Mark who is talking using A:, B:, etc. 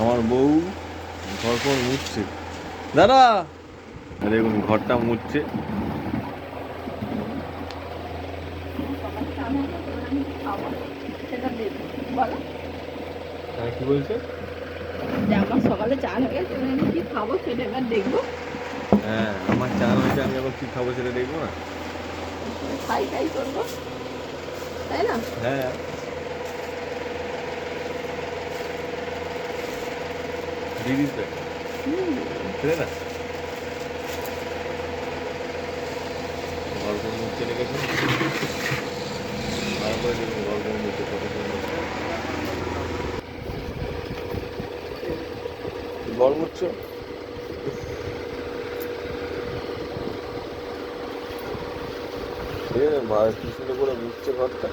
A: আমার বউ ঘর ঘর মুছছে। দাদা! দেখুন ঘরটা মুছছে।
B: সেটা দেখো বলো
A: হ্যাঁ কি বলছে?
B: আমার সকালে কি খাব সেটা এবার দেখব।
A: হ্যাঁ আমার চান হয়েছে আমি কি খাব সেটা দেখব না।
B: খাই খাই করব। তাই না?
A: হ্যাঁ।
B: হুম
A: তাই না ঘর ঘর মুছতে রেখেছে তারপরে দেখুন ঘর ঘর মুছতে কত সুন্দর ঘর আছে মা কি সুন্দর করে মুছছে ঘরটা